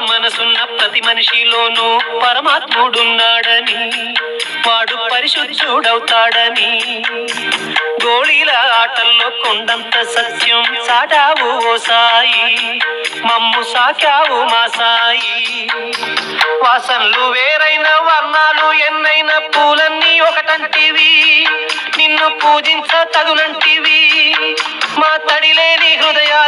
మనసున్న ప్రతి మనిషిలోనూ పరమాత్ముడున్నాడని వాడు పరిశుద్ధుడవుతాడని. గోళీల ఆటల్లో కొండంత సత్యం సాటావు ఓ సాయి మమ్ము సాకావు మా సాయి. వాసనలు వేరైన వర్ణాలు ఎన్నైన పూలన్నీ ఒకటంటివి నిన్ను పూజించ తగులంటివి. మా తడిలేని హృదయాలు